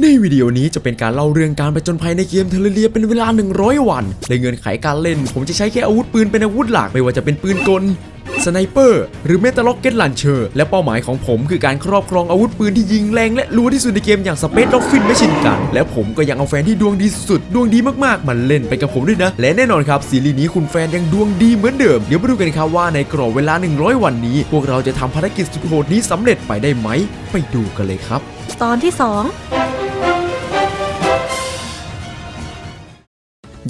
ในวิดีโอนี้จะเป็นการเล่าเรื่องการไปจนภัยในเกมเทเลเรียเป็นเวลา 100 วัน ในเงื่อนไขการเล่น ผมจะใช้แค่อาวุธปืนเป็นอาวุธหลัก ไม่ว่าจะเป็นปืนกล สไนเปอร์ หรือเมตาล็อกเก็ตลันเชอร์ และเป้าหมายของผมคือการครอบครองอาวุธปืนที่ยิงแรงและรัวที่สุดในเกมอย่างสเปซด็อกฟินไม่ชินกัน และผมก็ยังเอาแฟนที่ดวงดีสุดดวงดีมากๆ มันเล่นไปกับผมด้วยนะ และแน่นอนครับซีรีส์นี้คุณแฟนยังดวงดีเหมือนเดิม เดี๋ยวมาดูกันครับว่าในกรอบเวลา 100 วันนี้ พวกเราจะทำภารกิจสุดโหดนี้สำเร็จไปได้ไหม ไปดูกันเลยครับ ตอนที่ 2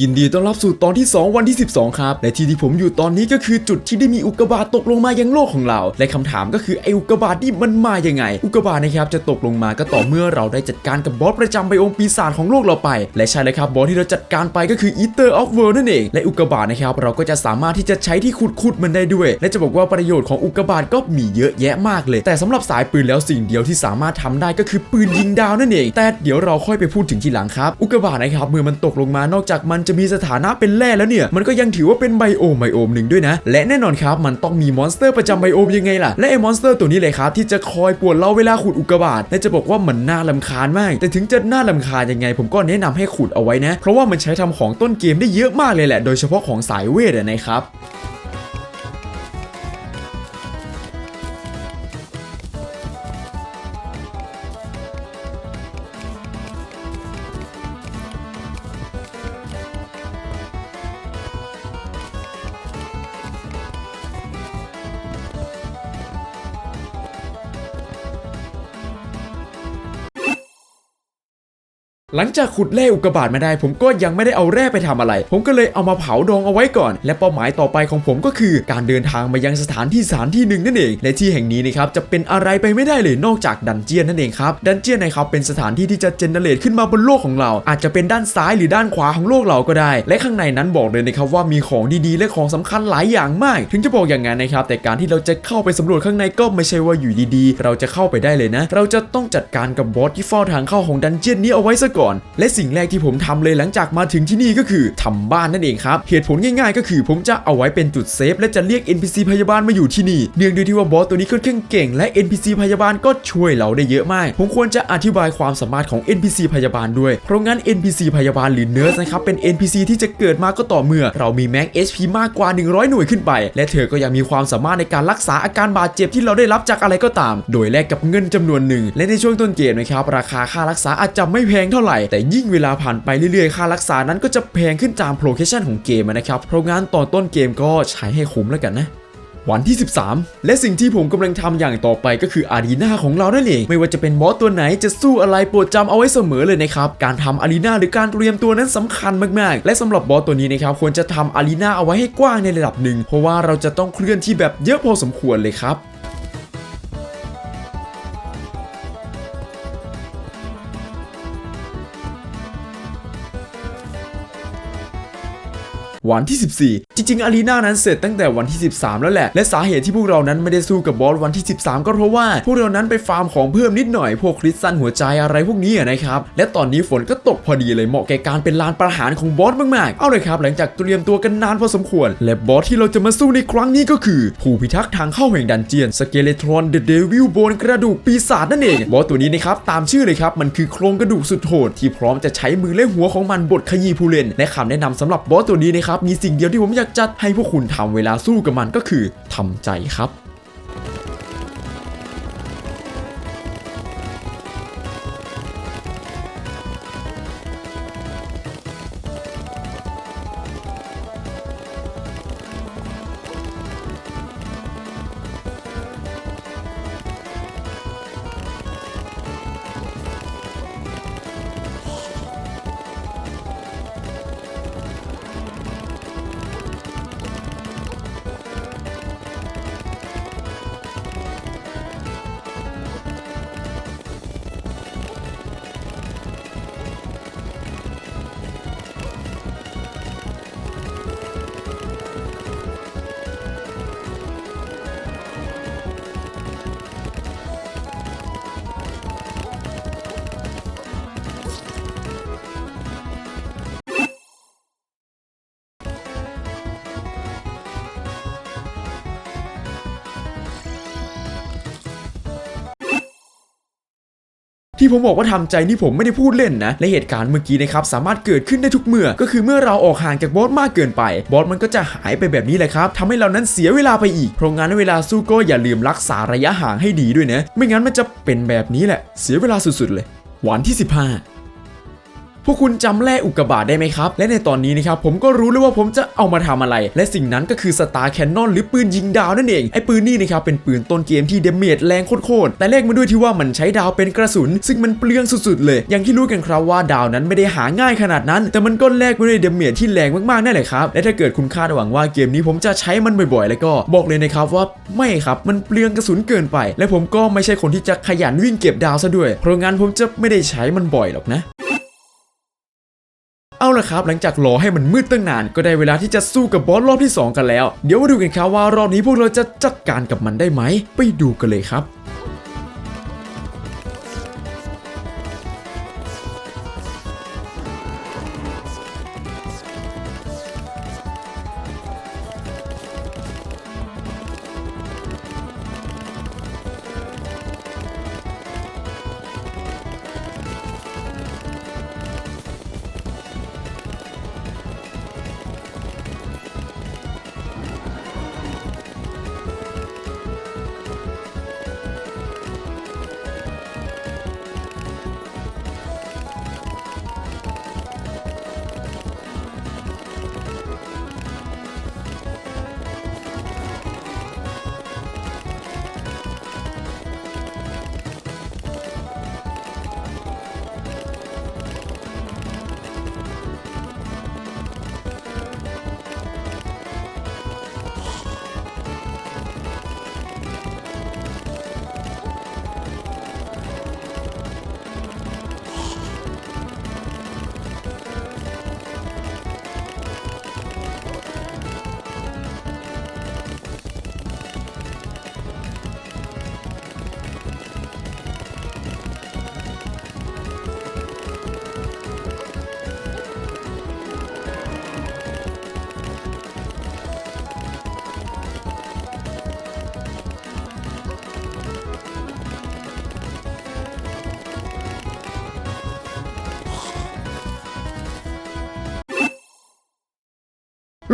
ยินดีต้อนรับสู่ตอนที่ 2 วันที่ 12 ครับ และที่ที่ผมอยู่ตอนนี้ก็คือจุดที่ได้มีอุกกาบาตตกลงมายังโลกของเรา และคำถามก็คือไออุกกาบาตนี่มันมายังไง อุกกาบาตนะครับจะตกลงมาก็ต่อเมื่อเราได้จัดการกับบอสประจำไบโอมปีศาจของโลกเราไป และใช่เลยครับบอสที่เราจัดการไปก็คือ Eater of World นั่นเอง และอุกกาบาตนะครับเราก็จะสามารถที่จะใช้ที่ขุดขุดมันได้ด้วย และจะบอกว่าประโยชน์ของอุกกาบาตก็มีเยอะแยะมากเลย แต่สำหรับสายปืนแล้วสิ่งเดียวที่สามารถทำได้ก็คือปืนยิงดาวนั่นเอง แต่เดี๋ยวเราค่อยไปพูดถึงทีหลังครับอุกกาบาตนะครับเมื่อมันตกลงมานอกจากมันจะมีสถานะเป็นแร่แล้วเนี่ย มันก็ยังถือว่าเป็นไบโอมไบโอมหนึ่งด้วยนะ และแน่นอนครับ มันต้องมีมอนสเตอร์ประจำไบโอมยังไงล่ะ และไอ้มอนสเตอร์ตัวนี้เลยครับที่จะคอยปวดเราเวลาขุดอุกกาบาตและจะบอกว่ามันน่าลำคาญมาก แต่ถึงจะน่าลำคาญยังไง ผมก็แนะนำให้ขุดเอาไว้นะ เพราะว่ามันใช้ทำของต้นเกมได้เยอะมากเลยแหละ โดยเฉพาะของสายเวทนะครับ หลังจากขุดแร่อุกกาบาตมาได้ ผมก็ยังไม่ได้เอาแร่ไปทำอะไร ผมก็เลยเอามาเผาดองเอาไว้ก่อน และเป้าหมายต่อไปของผมก็คือ การเดินทางมายังสถานที่สถานที่หนึ่งนั่นเองและที่แห่งนี้นะครับจะเป็นอะไรไปไม่ได้เลยนอกจากดันเจียนนั่นเองครับดันเจียนนะครับเป็นสถานที่ที่จะเจเนเรตขึ้นมาบนโลกของเรา อาจจะเป็นด้านซ้ายหรือด้านขวาของโลกเราก็ได้ และข้างในนั้นบอกเลยนะครับว่ามีของดีๆ และของสำคัญหลายอย่างมาก ถึงจะบอกอย่างนั้นนะครับแต่การที่เราจะเข้าไปสำรวจข้างในก็ไม่ใช่ว่าอยู่ดีๆ เราจะเข้าไปได้เลยนะ เราจะต้องจัดการกับบอสที่เฝ้าทางเข้าของดันเจียนนี้เอาไว้ซะก่อน และสิ่งแรกที่ผมทำเลยหลังจากมาถึงที่นี่ก็คือทำบ้านนั่นเองครับ เหตุผลง่ายๆ ก็คือผมจะเอาไว้เป็นจุดเซฟและจะเรียก NPC พยาบาลมาอยู่ที่นี่ เนื่องด้วยที่ว่าบอสตัวนี้ค่อนข้างเก่ง และ NPC พยาบาลก็ช่วยเราได้เยอะมาก ผมควรจะอธิบายความสามารถของ NPC พยาบาลด้วย เพราะงั้น NPC พยาบาลหรือเนิร์สนะครับเป็น NPC ที่จะเกิดมาก็ต่อเมื่อ เรามีแม็ก HP มากกว่า 100 หน่วยขึ้นไป และเธอก็ยังมีความสามารถในการรักษาอาการบาดเจ็บที่เราได้รับจากอะไรก็ตาม โดยแลกกับเงินจำนวนหนึ่ง และในช่วงต้นเกมนะครับราคาค่ารักษาอาจจะไม่แพงเท่าไหร่ แต่ยิ่งเวลาผ่านไปเรื่อยๆ ค่ารักษานั้นก็จะแพงขึ้นตามโลเคชั่นของเกมนะครับ เพราะงั้นตอนต้นเกมก็ใช้ให้คุ้มแล้วกันนะวันที่ 13 และสิ่งที่ผมกำลังทำอย่างต่อไปก็คืออารีนาของเรานั่นเอง ไม่ว่าจะเป็นบอสตัวไหนจะสู้อะไรโปรดจำเอาไว้เสมอเลยนะครับ การทำอารีนาหรือการเตรียมตัวนั้นสำคัญมากๆ และสำหรับบอสตัวนี้นะครับควรจะทำอารีนาเอาไว้ให้กว้างในระดับหนึ่งเพราะว่าเราจะต้องเคลื่อนที่แบบเยอะพอสมควรเลยครับ วันที่ 14 จริง ๆ อารีนานั้นเสร็จตั้งแต่วันที่ 13 แล้วแหละ และสาเหตุที่พวกเรานั้นไม่ได้สู้กับบอสวันที่ 13 ก็เพราะว่า พวกเรานั้นไปฟาร์มของเพิ่มนิดหน่อยพวกคริสตัลหัวใจอะไรพวกนี้นะครับ และตอนนี้ฝนก็ตกพอดีเลยเหมาะแก่การเป็นลานประหารของบอสมากๆ เอาเลยครับ หลังจากเตรียมตัวกันนานพอสมควร และบอสที่เราจะมาสู้ในครั้งนี้ก็คือ ผู้พิทักษ์ทางเข้าแห่งดันเจียนสเกเลทรอนเดอะเดวิลโบนกระดูกปีศาจนั่นเองบอสตัวนี้นะครับตามชื่อเลยครับมันคือโครงกระดูกสุดโหดที่พร้อมจะใช้มือและหัวของมันบดขยี้ผู้เล่นและคำแนะนำสำหรับบอสตัวนี้นะครับมีสิ่งเดียวที่ผมอยากจัดให้พวกคุณทำเวลาสู้กับมันก็คือทำใจครับ ที่ผมบอกว่าทำใจนี่ผมไม่ได้พูดเล่นนะและเหตุการณ์เมื่อกี้นะครับสามารถเกิดขึ้นได้ทุกเมื่อ ก็คือเมื่อเราออกห่างจากบอสมากเกินไป บอสมันก็จะหายไปแบบนี้แหละครับทำให้เรานั้นเสียเวลาไปอีก เพราะงั้นเวลาสู้ก็อย่าลืมรักษาระยะห่างให้ดีด้วยนะ ไม่งั้นมันจะเป็นแบบนี้แหละ เสียเวลาสุดๆเลย วันที่ 15 พวกคุณจำแร่อุกกาบาตได้ไหมครับ และในตอนนี้นะครับผมก็รู้แล้วว่าผมจะเอามาทำอะไร และสิ่งนั้นก็คือสตาร์แคนนอนหรือปืนยิงดาวนั่นเอง ไอ้ปืนนี่นะครับเป็นปืนต้นเกมที่เดเมจแรงโคตรๆแต่แรกมาด้วยที่ว่ามันใช้ดาวเป็นกระสุน ซึ่งมันเปลืองสุดๆ เลย อย่างที่รู้กันครับว่าดาวนั้นไม่ได้หาง่ายขนาดนั้น แต่มันก็แลกมาด้วยเดเมจที่แรงมากๆนั่นแหละครับและถ้าเกิดคุณคาดหวังว่าเกมนี้ผมจะใช้มันบ่อยๆ แล้วก็บอกเลยนะครับว่าไม่ครับมันเปลืองกระสุนเกินไป และผมก็ไม่ใช่คนที่จะขยันวิ่งเก็บดาวซะด้วย เพราะงั้นผมจะไม่ได้ใช้มันบ่อยหรอกนะ เอาละครับหลังจากรอให้มันมืดตั้งนาน ก็ได้เวลาที่จะสู้กับบอสรอบที่ 2 กันแล้ว เดี๋ยวมาดูกันครับว่ารอบนี้พวกเราจะจัดการกับมันได้ไหม ไปดูกันเลยครับ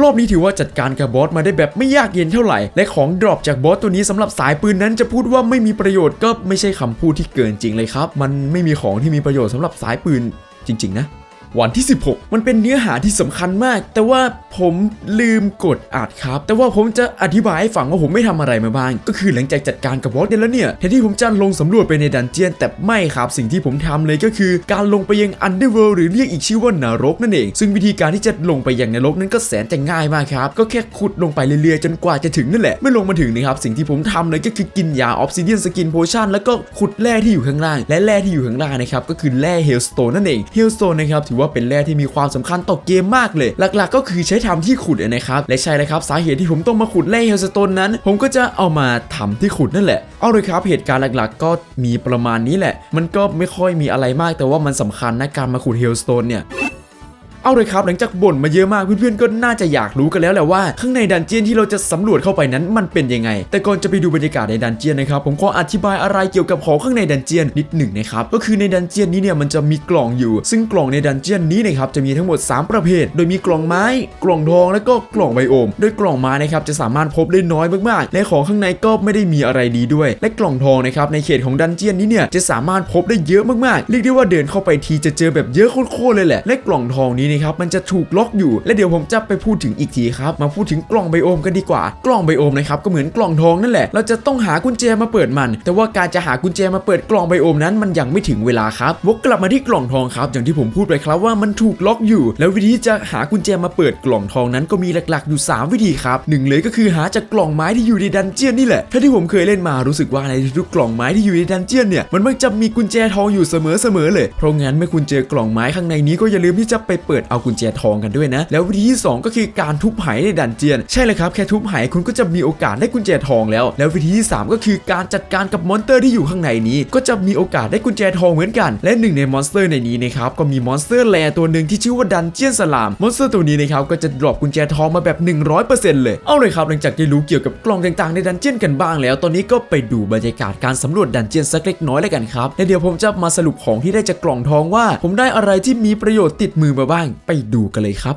รอบนี้ถือว่าจัดการกับบอสมาได้แบบไม่ยากเย็นเท่าไหร่ และของดรอปจากบอสตัวนี้สำหรับสายปืนนั้นจะพูดว่าไม่มีประโยชน์ก็ไม่ใช่คำพูดที่เกินจริงเลยครับ มันไม่มีของที่มีประโยชน์สำหรับสายปืนจริง ๆ นะ วันที่ 16 มันเป็นเนื้อหาที่สำคัญมาก แต่ว่าผมลืมกดอัดครับ แต่ว่าผมจะอธิบายให้ฟังว่าผมไม่ทำอะไรมาบ้าง ก็คือหลังจากจัดการกับบอสเนี่ยแล้วเนี่ยแทนที่ผมจะลงสำรวจไปในดันเจียน แต่ไม่ครับ สิ่งที่ผมทำเลยก็คือ การลงไปยังอันเดอร์เวิลด์หรือเรียกอีกชื่อว่านรกนั่นเอง ซึ่งวิธีการที่จะลงไปยังนรกนั้นก็แสนจะง่ายมากครับ ก็แค่ขุดลงไปเรื่อยๆจนกว่าจะถึงนั่นแหละเมื่อลงมาถึงนะครับสิ่งที่ผมทำเลยก็คือกินยาออฟซิเดียนสกินโพชั่นแล้วก็ขุดแร่ที่อยู่ข้างล่างและแร่ที่อยู่ข้างล่างนะครับก็คือแร่เฮลสโตนนั่นเองเฮลสโตนนะครับถือว่าเป็นแร่ที่มีความสำคัญต่อเกมมากเลย หลักๆ ก็คือใช้ทำที่ขุดนะครับ และใช่เลยครับสาเหตุที่ผมต้องมาขุดแร่เฮลสโตนนั้น ผมก็จะเอามาทำที่ขุดนั่นแหละ เอาเลยครับเหตุการณ์หลักๆ ก็มีประมาณนี้แหละ มันก็ไม่ค่อยมีอะไรมากแต่ว่ามันสำคัญนะการมาขุดเฮลสโตนเนี่ย เอาเลยครับหลังจากบ่นมาเยอะมากเพื่อนๆก็น่าจะอยากรู้กันแล้วแหละว่า ข้างในดันเจียนที่เราจะสำรวจเข้าไปนั้นมันเป็นยังไง แต่ก่อนจะไปดูบรรยากาศในดันเจียนนะครับผมขออธิบายอะไรเกี่ยวกับของข้างในดันเจียนนิดหนึ่งนะครับก็คือในดันเจียนนี้เนี่ยมันจะมีกล่องอยู่ ซึ่งกล่องในดันเจียนนี้นะครับจะมีทั้งหมด 3 ประเภท โดยมีกล่องไม้ กล่องทองและก็กล่องไบโอม โดยกล่องไม้นะครับจะสามารถพบได้น้อยมากๆและของข้างในก็ไม่ได้มีอะไรดีด้วย และกล่องทองนะครับในเขตของดันเจียนนี้เนี่ยจะสามารถพบได้เยอะมากๆเรียกได้ว่าเดินเข้าไปทีจะเจอแบบเยอะโคตรๆเลยแหละและกล่องทองนี้นะครับมันจะถูกล็อกอยู่ และเดี๋ยวผมจะไปพูดถึงอีกทีครับ มาพูดถึงกล่องไบโอมกันดีกว่า กล่องไบโอมนะครับก็เหมือนกล่องทองนั่นแหละ เราจะต้องหากุญแจมาเปิดมัน แต่ว่าการจะหากุญแจมาเปิดกล่องไบโอมนั้นมันยังไม่ถึงเวลาครับวกกลับมาที่กล่องทองครับ อย่างที่ผมพูดไปครับว่ามันถูกล็อกอยู่ แล้ววิธีจะหากุญแจมาเปิดกล่องทองนั้นก็มีหลักๆอยู่ 3 วิธีครับหนึ่งเลยก็คือหาจากกล่องไม้ที่อยู่ในดันเจียนนี่แหละถ้าที่ผมเคยเล่นมารู้สึกว่าในทุกกล่องไม้ที่อยู่ในดันเจียนเนี่ยมันมักจะมีกุญแจทองอยู่เสมอๆเลยเพราะงั้นเมื่อคุณเจอกล่องไม้ข้างในนี้ก็อย่าลืมที่จะไปเปิดเอากุญแจทองกันด้วยนะ แล้ววิธีที่สองก็คือการทุบไหในดันเจียน ใช่เลยครับแค่ทุบไหคุณก็จะมีโอกาสได้กุญแจทองแล้ว แล้ววิธีที่สามก็คือการจัดการกับมอนสเตอร์ที่อยู่ข้างในนี้ ก็จะมีโอกาสได้กุญแจทองเหมือนกัน และหนึ่งในมอนสเตอร์ในนี้นะครับก็มีมอนสเตอร์แลตัวหนึ่งที่ชื่อว่าดันเจียนสลามมอนสเตอร์ตัวนี้นะครับก็จะดรอปกุญแจทองมาแบบ 100%เลยเอาเลยครับหลังจากได้รู้เกี่ยวกับกล่องต่างๆในดันเจียนกันบ้างแล้ว ตอนนี้ก็ไปดูบรรยากาศการสำรวจดันเจียนสักเล็กน้อยแล้วกันครับและเดี๋ยวผมจะมาสรุปของที่ได้จากกล่องทองว่า ผมได้อะไรที่มีประโยชน์ติดมือมาบ้างไปดูกันเลยครับ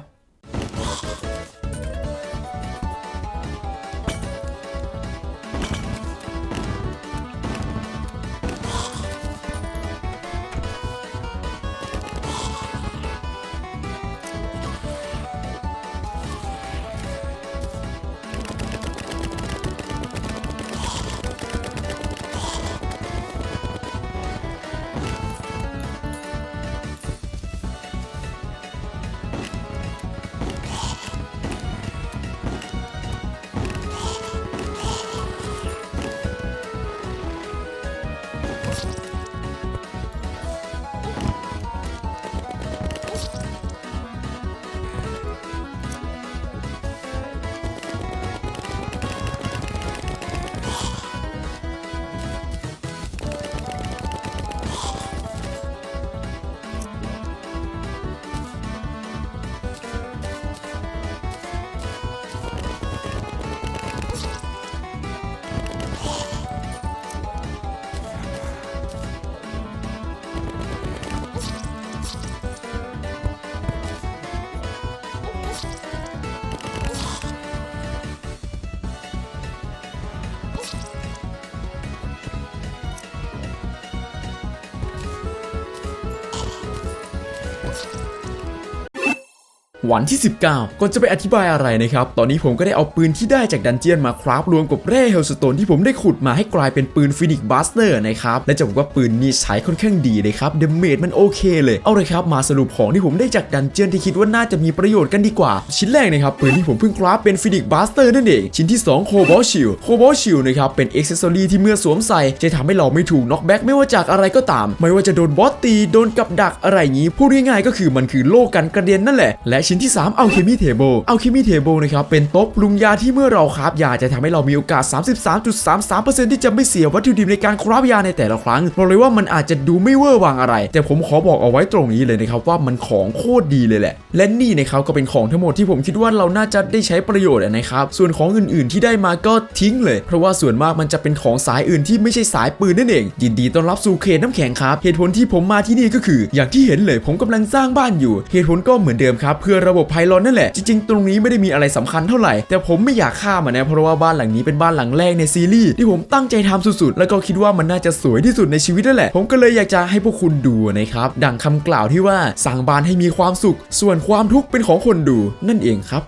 วันที่ 19 ก่อนจะไปอธิบายอะไรนะครับ ตอนนี้ผมก็ได้เอาปืนที่ได้จากดันเจียนมาคราฟรวมกับแร่เฮลสโตนที่ผมได้ขุดมาให้กลายเป็นปืนฟินิกบัสเตอร์นะครับ และจะบอกว่าปืนนี้ใช้ค่อนข้างดีเลยครับเดเมจมันโอเคเลย เอาเลยครับ มาสรุปของที่ผมได้จากดันเจียนที่คิดว่าน่าจะมีประโยชน์กันดีกว่า ชิ้นแรกนะครับปืนที่ผมเพิ่งคราฟเป็นฟินิกบัสเตอร์นั่นเอง ชิ้นที่2โคบอลชิลโคบอลชิลนะครับเป็นอ็อกเซสซอรีที่เมื่อสวมใส่จะทำให้เราไม่ถูกน็อกแบ็กไม่ว่าจากอะไรก็ตาม ไม่ว่าจะโดนบอสตีโดนกับดักอะไรอย่างนี้พูดง่ายๆก็คือมันคือโล่กันกระเด็นนั่นแหละและชิ้นที่3เอาเคมีเทเบิลเอาเคมีเทเบิลนะครับ เป็นโต๊ะปรุงยาที่เมื่อเราคราฟยาจะทำให้เรามีโอกาส 33.33%ที่จะไม่เสียวัตถุดิบในการคราฟยาในแต่ละครั้งบอกเลยว่ามันอาจจะดูไม่เวอร์วังอะไร แต่ผมขอบอกเอาไว้ตรงนี้เลยนะครับว่ามันของโคตรดีเลยแหละ และนี่นะครับก็เป็นของทั้งหมดที่ผมคิดว่าเราน่าจะได้ใช้ประโยชน์นะครับ ส่วนของอื่นๆที่ได้มาก็ทิ้งเลย เพราะว่าส่วนมากมันจะเป็นของสายอื่นที่ไม่ใช่สายปืนนั่นเอง ยินดีต้อนรับสู่เขตน้ำแข็งครับ เหตุผลที่ผมมาที่นี่ก็คือ อย่างที่เห็นเลยผมกำลังสร้างบ้านอยู่ เหตุผลก็เหมือนเดิมครับ เพื่อระบบไพลอนนั่นแหละ จริงๆ ตรงนี้ไม่ได้มีอะไรสำคัญเท่าไหร่ แต่ผมไม่อยากข้ามันนะ เพราะว่าบ้านหลังนี้เป็นบ้านหลังแรกในซีรีส์ที่ผมตั้งใจทำสุดๆ แล้วก็คิดว่ามันน่าจะสวยที่สุดในชีวิตนั่นแหละ ผมก็เลยอยากจะให้พวกคุณดูนะครับ ดังคำกล่าวที่ว่าสร้างบ้านให้มีความสุข ส่วนความทุกข์เป็นของคนดูนั่นเองครับ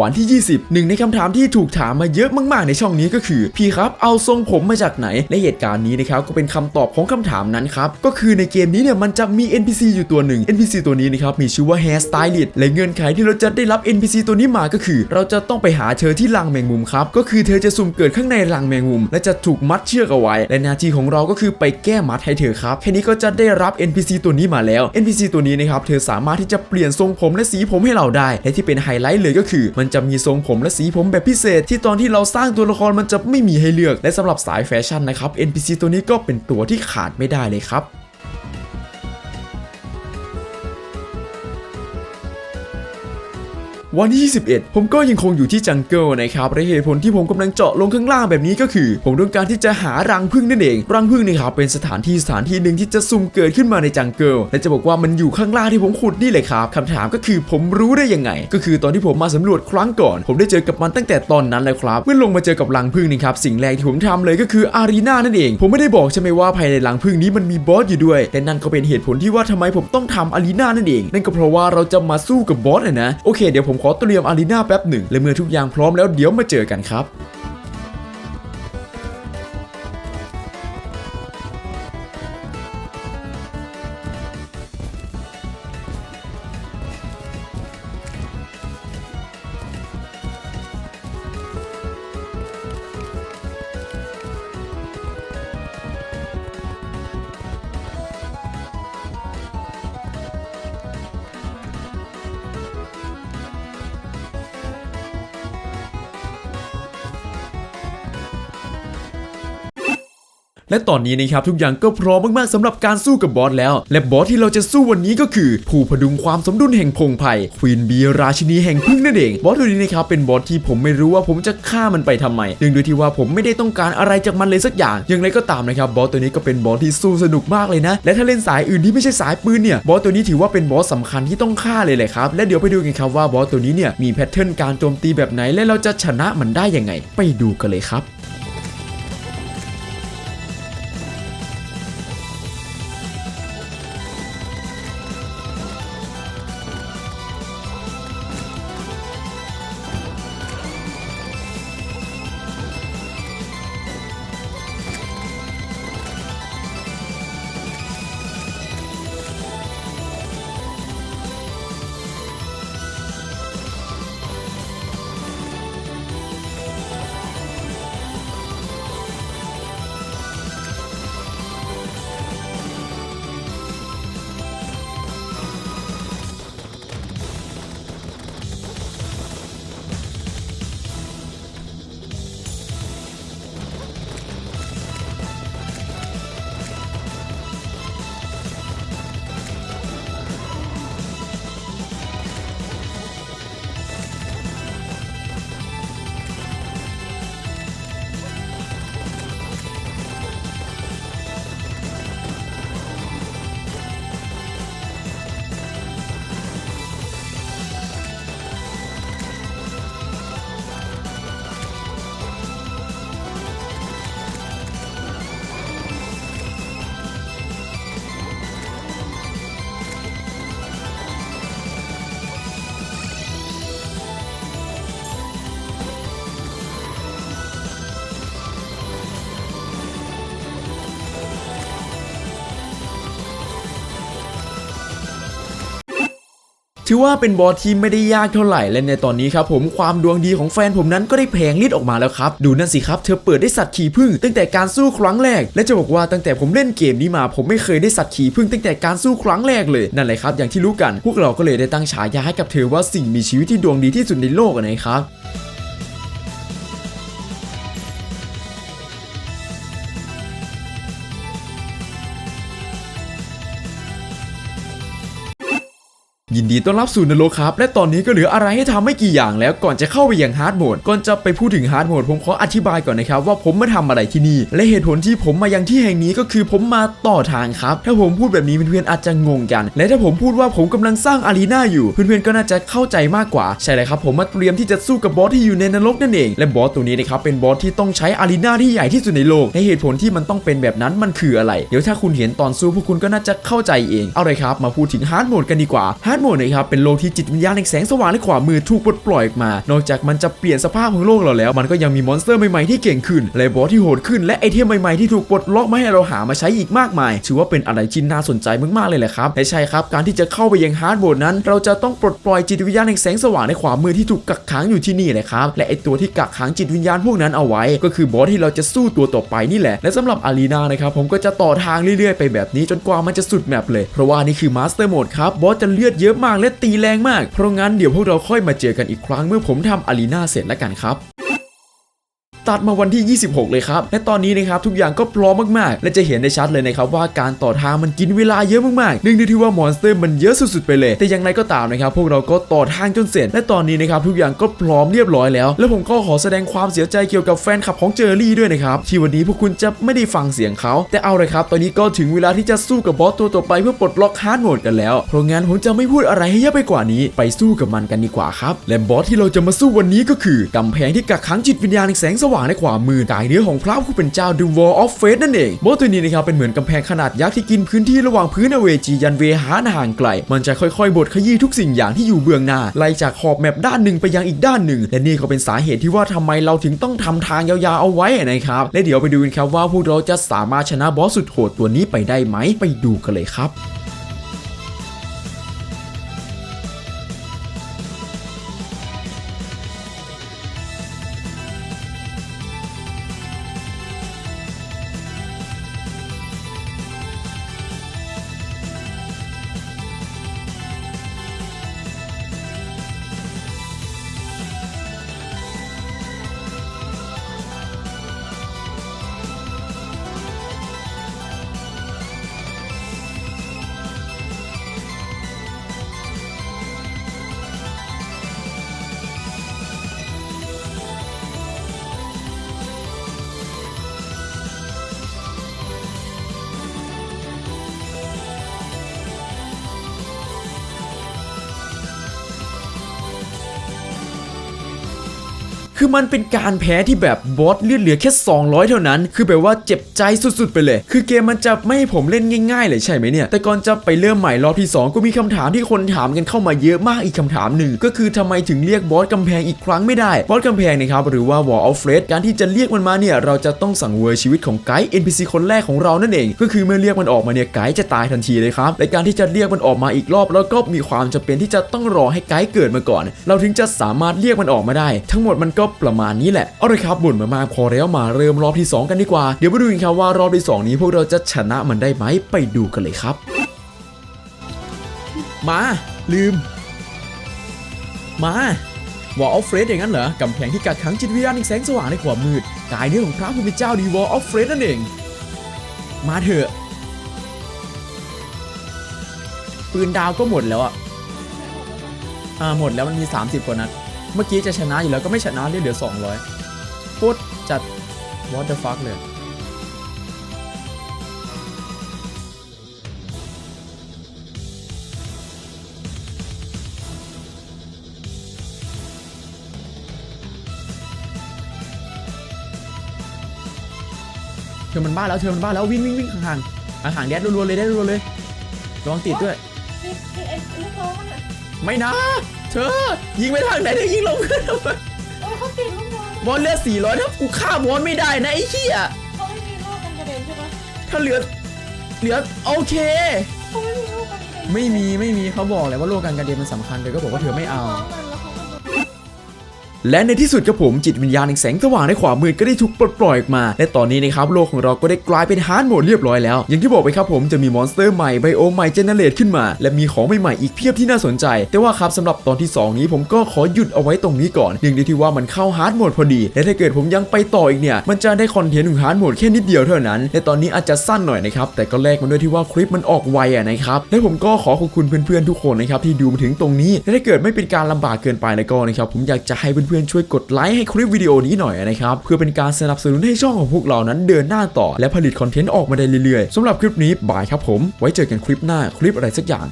วันที่ 20 หนึ่งในคำถามที่ถูกถามมาเยอะมากๆในช่องนี้ก็คือ พี่ครับเอาทรงผมมาจากไหน และเหตุการณ์นี้นะครับก็เป็นคำตอบของคำถามนั้นครับ ก็คือในเกมนี้เนี่ยมันจะมี NPC อยู่ตัวหนึ่ง NPC ตัวนี้นะครับมีชื่อว่า Hair Stylist และเงื่อนไขที่เราจะได้รับ NPC ตัวนี้มาก็คือ เราจะต้องไปหาเธอที่รังแมงมุมครับก็คือเธอจะสุ่มเกิดข้างในรังแมงมุม และจะถูกมัดเชือกเอาไว้ และหน้าที่ของเราก็คือไปแก้มัดให้เธอครับแค่นี้ก็จะได้รับ NPC ตัวนี้มาแล้ว NPC ตัวนี้นะครับเธอสามารถที่จะเปลี่ยนทรงผมและสีผมให้เราได้และที่เป็นไฮไลท์เลยก็คือมันันจะมีทรงผมและสีผมแบบพิเศษ ที่ตอนที่เราสร้างตัวละครมันจะไม่มีให้เลือกและสำหรับสายแฟชั่นนะครับ NPC ตัวนี้ก็เป็นตัวที่ขาดไม่ได้เลยครับ วันที่ 21 ผมก็ยังคงอยู่ที่จังเกิลนะครับและเหตุผลที่ผมกำลังเจาะลงข้างล่างแบบนี้ก็คือ ผมต้องการที่จะหารังผึ้งนั่นเอง รังผึ้งนี่ครับเป็นสถานที่สถานที่หนึ่งที่จะซุ่มเกิดขึ้นมาในจังเกิลและจะบอกว่ามันอยู่ข้างล่างที่ผมขุดนี่เลยครับคำถามก็คือผมรู้ได้ยังไง ก็คือตอนที่ผมมาสำรวจครั้งก่อน ผมได้เจอกับมันตั้งแต่ตอนนั้นเลยครับเมื่อลงมาเจอกับรังผึ้งนี่ครับสิ่งแรกที่ผมทำเลยก็คืออารีนานั่นเอง ผมไม่ได้บอกใช่ไหมว่าภายในรังผึ้งนี้มันมีบอสอยู่ด้วยและนั่นก็เป็นเหตุผลที่ว่าทำไมผมต้องทำอารีนานั่นเอง นั่นก็เพราะว่าเราจะมาสู้กับบอสนะโอเคเดี๋ยวผมขอเตรียมอารีนาแป๊บหนึ่งและเมื่อทุกอย่างพร้อมแล้วเดี๋ยวมาเจอกันครับ และตอนนี้นะครับทุกอย่างก็พร้อมมากๆสำหรับการสู้กับบอสแล้ว และบอสที่เราจะสู้วันนี้ก็คือ ผู้พดุงความสมดุลแห่งพงไพ่ควีนบีราชินีแห่งพึ่งนั่นเองบอสตัวนี้นะครับเป็นบอสที่ผมไม่รู้ว่าผมจะฆ่ามันไปทำไมเนื่องด้วยที่ว่าผมไม่ได้ต้องการอะไรจากมันเลยสักอย่าง อย่างไรก็ตามนะครับบอสตัวนี้ก็เป็นบอสที่สู้สนุกมากเลยนะ และถ้าเล่นสายอื่นที่ไม่ใช่สายปืนเนี่ยบอสตัวนี้ถือว่าเป็นบอสสำคัญที่ต้องฆ่าเลยแหละครับและเดี๋ยวไปดูกันครับว่าบอสตัวนี้เนี่ยมีแพทเทิร์นการโจมตีแบบไหนและเราจะชนะมันได้ยังไง ไปดูกันเลยครับ ถือว่าเป็นบอสที่ไม่ได้ยากเท่าไหร่และในตอนนี้ครับผมความดวงดีของแฟนผมนั้นก็ได้แผงลิดออกมาแล้วครับ ดูนั่นสิครับ เธอเปิดได้สัตว์ขี่พึ่งตั้งแต่การสู้ครั้งแรก และจะบอกว่าตั้งแต่ผมเล่นเกมนี้มา ผมไม่เคยได้สัตว์ขี่พึ่งตั้งแต่การสู้ครั้งแรกเลยนั่นแหละครับ อย่างที่รู้กันพวกเราก็เลยได้ตั้งฉายาให้กับเธอว่าสิ่งมีชีวิตที่ดวงดีที่สุดในโลกนะครับ ยินดีต้อนรับสู่นรกครับ และตอนนี้ก็เหลืออะไรให้ทำไม่กี่อย่างแล้วก่อนจะเข้าไปอยังฮาร์ดโหมดก่อนจะไปพูดถึงฮาร์ดโหมดผมขออธิบายก่อนนะครับ ว่าผมมาทำอะไรที่นี่ และเหตุผลที่ผมมายังที่แห่งนี้ก็คือผมมาต่อทางครับ ถ้าผมพูดแบบนี้เพื่อนๆอาจจะงงกัน และถ้าผมพูดว่าผมกำลังสร้างอารีนาอยู่เพื่อนๆก็น่าจะเข้าใจมากกว่าใช่เลยครับ ผมมาเตรียมที่จะสู้กับบอสที่อยู่ในนรกนั่นเอง และบอสตัวนี้นะครับเป็นบอสที่ต้องใช้อารีนาที่ใหญ่ที่สุดในโลกในเหตุผลที่มันต้องเป็นแบบนั้นมันคืออะไร เดี๋ยวถ้าคุณเห็นตอนสู้พวกคุณก็น่าจะเข้าใจเองเอาเลยครับ มาพูดถึงฮาร์ดโหมดกันดีกว่าฮาร์ดหมดนะครับเป็นโลกที่จิตวิญญาณแห่งแสงสว่างและขวามมือถูกปลดปล่อยออกมา นอกจากมันจะเปลี่ยนสภาพของโลกเราแล้ว มันก็ยังมีมอนสเตอร์ใหม่ๆที่เก่งขึ้นและบอสที่โหดขึ้นและไอเทมใหม่ๆที่ถูกปลดล็อกมาให้เราหามาใช้อีกมากมาย ถือว่าเป็นอะไรที่น่าสนใจมากๆเลยแหละครับและใช่ครับ การที่จะเข้าไปยังฮาร์ดโหมดนั้น เราจะต้องปลดปล่อยจิตวิญญาณแห่งแสงสว่างในขวามมือที่ถูกกักขังอยู่ที่นี่แหละครับและไอตัวที่กักขังจิตวิญญาณพวกนั้นเอาไว้ ก็คือบอสที่เราจะสู้ตัวต่อไปนี่แหละ และสำหรับอารีนานะครับผมก็จะต่อทางเรื่อยๆไปแบบนี้จนกว่ามันจะสุดแมปเลยเพราะว่านี่คือมาสเตอร์โหมดครับบอสจะเลือดเยอะมากและตีแรงมาก เพราะงั้นเดี๋ยวพวกเราค่อยมาเจอกันอีกครั้งเมื่อผมทำอารีนาเสร็จแล้วกันครับ ตัดมาวันที่ 26 เลยครับ และตอนนี้นะครับทุกอย่างก็พร้อมมากๆ และจะเห็นได้ชัดเลยนะครับว่าการต่อทางมันกินเวลาเยอะมากๆเนื่องด้วยที่ว่ามอนสเตอร์มันเยอะสุดๆไปเลย แต่อย่างไรก็ตามนะครับพวกเราก็ต่อทางจนเสร็จ และตอนนี้นะครับทุกอย่างก็พร้อมเรียบร้อยแล้ว และผมก็ขอแสดงความเสียใจเกี่ยวกับแฟนคลับของเจอรี่ด้วยนะครับที่วันนี้พวกคุณจะไม่ได้ฟังเสียงเขา แต่เอาเลยครับตอนนี้ก็ถึงเวลาที่จะสู้กับบอสตัวต่อไปเพื่อปลดล็อกฮาร์ดโหมดกันแล้วเพราะงั้นผมจะไม่พูดอะไรให้เยอะไปกว่านี้ ไปสู้กับมันกันดีกว่าครับและบอสที่เราจะมาสู้วันนี้ก็คือกำแพงที่กักขังจิตวิญญาณแสงสวางในขวามือกายเนื้อของพระผู้เป็นเจ้า The Wall of Fate นั่นเองบอสตัวนี้นะครับเป็นเหมือนกำแพงขนาดยักษ์ที่กินพื้นที่ระหว่างพื้นอเวจียันเวหาห่างไกล มันจะค่อยๆ บดขยี้ทุกสิ่งอย่างที่อยู่เบื้องหน้า ไล่จากขอบแมปด้านหนึ่งไปยังอีกด้านหนึ่ง และนี่ก็เป็นสาเหตุที่ว่าทำไมเราถึงต้องทำทางยาวๆเอาไว้นะครับ และเดี๋ยวไปดูกันครับว่าพวกเราจะสามารถชนะบอสสุดโหดตัวนี้ไปได้ไหมไปดูกันเลยครับ คือมันเป็นการแพ้ที่แบบบอสเลือดเหลือแค่ 200 เท่านั้น คือแบบว่าเจ็บใจสุดๆไปเลย คือเกมมันจะไม่ให้ผมเล่นง่ายๆเลยใช่ไหมเนี่ย แต่ก่อนจะไปเริ่มใหม่รอบที่ 2 ก็มีคำถามที่คนถามกันเข้ามาเยอะมากอีกคำถามหนึ่งก็คือทำไมถึงเรียกบอสกำแพงอีกครั้งไม่ได้ บอสกำแพงนะครับหรือว่า Wall of f r e d การที่จะเรียกมันมาเนี่ยเราจะต้องสั่งเวอร์ชีวิตของไกด์ NPC คนแรกของเรานั่นเอง ก็คือเมื่อเรียกมันออกมาเนี่ยไกด์จะตายทันทีเลยครับและการที่จะเรียกมันออกมาอีกรอบแล้วก็มีความจำเป็นที่จะต้องรอให้ไกด์เกิดมาก่อน เราถึงจะสามารถเรียกมันออกมาได้ ทั้งหมดมันก็ประมาณนี้แหละเอาเลยครับบ่นมามากพอแล้วมาเริ่มรอบที่ 2 กันดีกว่า เดี๋ยวมาดูกันครับว่ารอบที่ 2 นี้พวกเราจะชนะมันได้ไหมไปดูกันเลยครับ มา ลืม มาวอลออฟเฟรดอย่างนั้นเหรอกำแพงที่กักขังจิตวิญญาณในแสงสว่างในความมืด กายเนื้อของพระผู้เป็นเจ้าดีวอลออฟเฟรดนั่นเอง มาเถอะปืนดาวก็หมดแล้วอะอ่าหมดแล้วมันมี 30 กว่านัด เมื่อกี้จะชนะอยู่แล้วก็ไม่ชนะเรียกเหลือ 200โคตรจัด what the fuck เลยเธอมันบ้าแล้วเธอมันบ้าแล้ววิ่งวิ่งวิ่งห่างๆห่างๆแดดรัวๆเลยแดดรัวๆเลยระวังติดด้วย ไม่นะ เธอยิงไปทางไหนเธอยิงลงขึ้นทำไมโอ้เขาติดลูกน้องบอลเลือด400ถ้ากูฆ่าบอลไม่ได้นะไอ้เหี้ยเขาไม่มีโรคกันกระเด็นใช่ปะถ้าเหลือเหลือโอเค เขาไม่มีโรคกันกระเด็นไม่มีไม่มีเขาบอกเลยว่าโลกการกระเด็นมันสำคัญเธอก็บอกว่าเธอไม่เอา น้งมัน และในที่สุดครับผมจิตวิญญาณแห่งแสงสว่างในขวามือก็ได้ถูกปลดปล่อยออกมา และตอนนี้นะครับโลกของเราก็ได้กลายเป็นฮาร์ดโหมดเรียบร้อยแล้ว อย่างที่บอกไปครับผมจะมีมอนสเตอร์ใหม่ไบโอใหม่เจเนเรตขึ้นมา และมีของใหม่ๆอีกเพียบที่น่าสนใจ แต่ว่าครับสำหรับตอนที่ 2 นี้ผมก็ขอหยุดเอาไว้ตรงนี้ก่อนเนื่องด้วยที่ว่ามันเข้าฮาร์ดโหมดพอดี และถ้าเกิดผมยังไปต่ออีกเนี่ยมันจะได้คอนเทนต์ของฮาร์ดโหมดแค่นิดเดียวเท่านั้นและตอนนี้อาจจะสั้นหน่อยนะครับแต่ก็แลกมันด้วยที่ว่าคลิปมันออกไวอะนะครับและผมก็ขอขอบคุณเพื่อนๆทุกคนนะครับที่ดูมาถึงตรงนี้และถ้าเกิดไม่เป็นการลำบากเกินไปแล้วก็นะครับผมอยากจะให้เพื่อนๆช่วยกดไลค์ให้คลิปวิดีโอนี้หน่อยนะครับเพื่อเป็นการสนับสนุนให้ช่องของพวกเรานั้นเดินหน้าต่อ และผลิตคอนเทนต์ออกมาได้เรื่อยๆสำหรับคลิปนี้บายครับผม ไว้เจอกันคลิปหน้าคลิปอะไรสักอย่าง